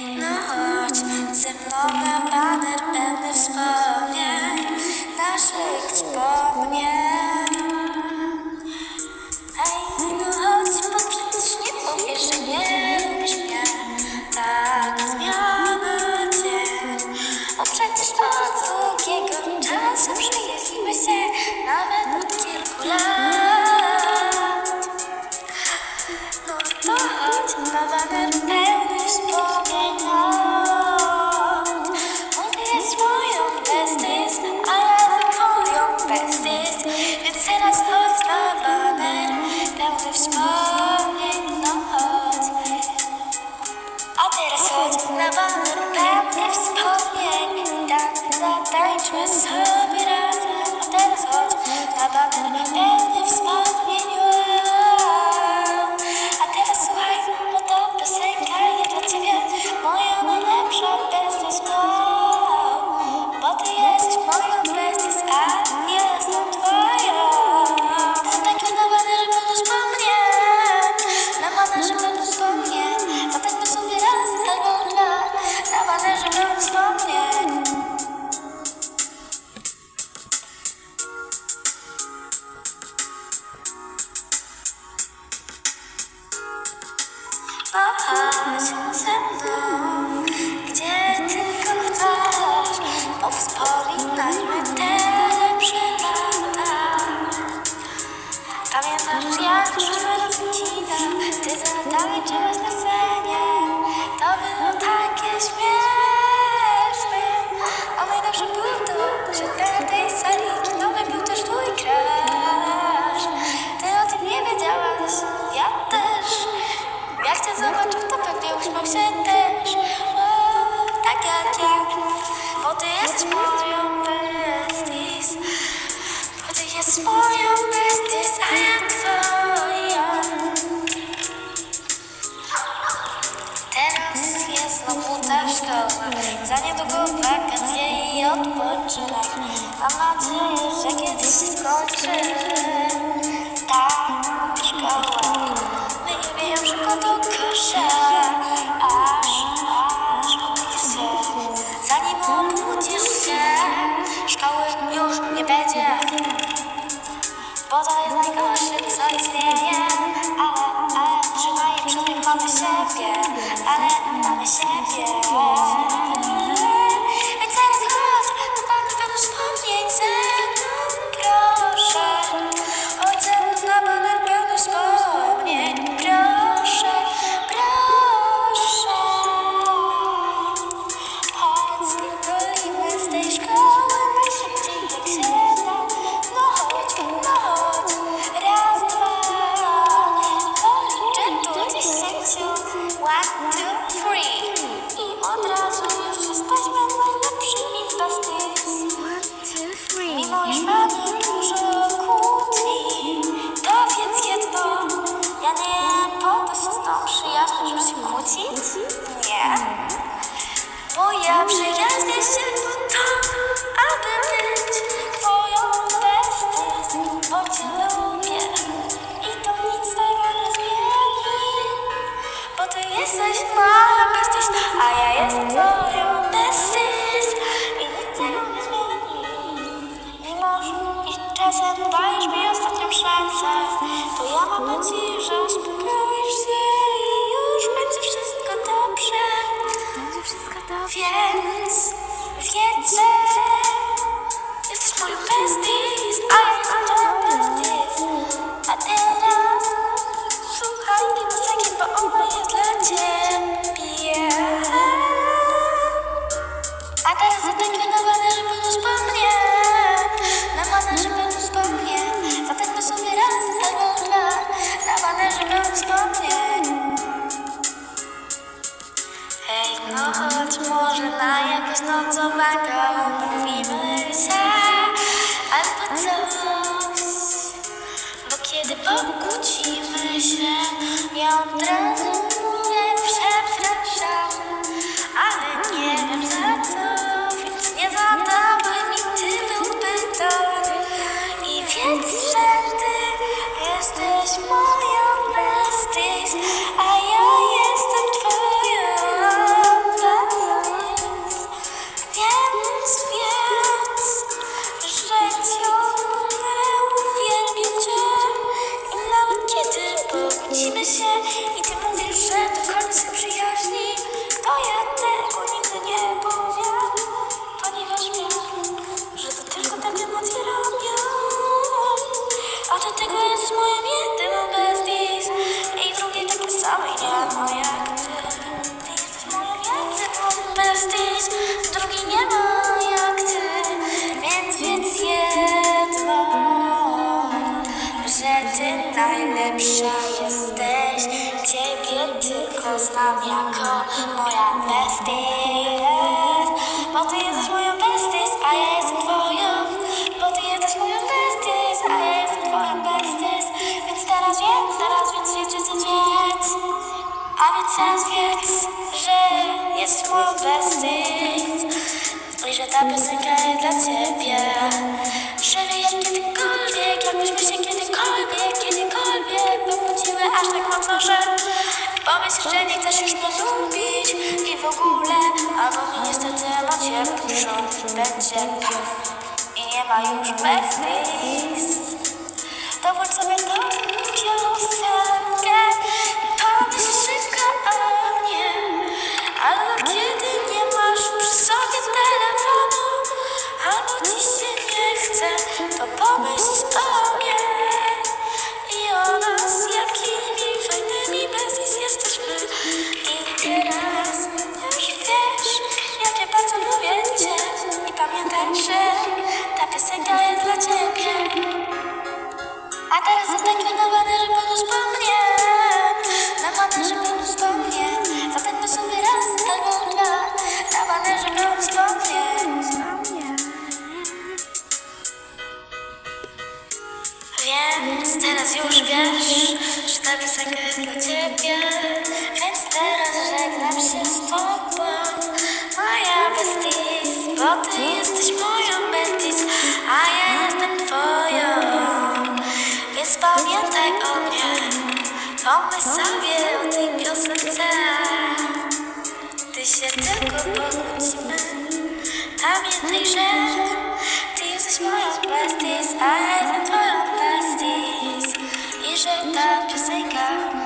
No chodź ze mną na baner pełny wspomnień, naszych wspomnień. never ze mną, gdzie tylko chcesz, bo wspominajmy te lepsze lata. Pamiętasz jak żyłem w odcinkach, ty zadałeś czegoś na serce. Się też, tak jak ja, bo ty jesteś moją besties. Bo ty jesteś moją besties, a ja twoją. Teraz jest znowu ta szkoła, za niedługo wakacje i odpoczynek. Mam nadzieję, że kiedyś się skończy. such things. Mam że uspokoisz się i już będzie wszystko dobrze. Będzie wszystko dobrze. Obkłócimy się, ja od razu mówię przepraszam, ale nie wiem za co, więc nie zadałem mi tylu pytań. I wiedz, że ty jesteś moją besties. jesteś moim jedyną bez dis I drugiej takiej samej nie ma jak ty Ty jesteś moją jedyną bez dis Drugiej nie ma jak ty Więc, więc jedno Że ty najlepsza jesteś. Ciebie tylko znam jako moja bestia. A więc teraz wiedz, że jesteś moją besties. I że ta piosenka jest dla ciebie. Że jak kiedykolwiek, jakbyśmy się kiedykolwiek, kiedykolwiek Pobudziły aż tak mocno, że Pomyśl, że nie chcesz już mnie lubić I w ogóle, albo mnie niestety emocje puszczą Będzie i nie ma już To włącz sobie piosenkę ci się nie chce To pomyśl o I o nas Jakimi fajnymi besties jesteśmy. I teraz już wiesz Jak ja bardzo lubię cię. I pamiętaj, że Ta piosenka jest dla ciebie. A teraz zateknę na manerze bonus teraz już wiesz Że ta piosenka jest dla ciebie. Więc teraz żegnam się z tobą. Moja besties Bo ty jesteś moją besties A ja jestem twoją. Więc pamiętaj o mnie, pomyśl sobie o tej piosence. Gdy się tylko pokłócimy, pamiętaj, że jeito de se enganar.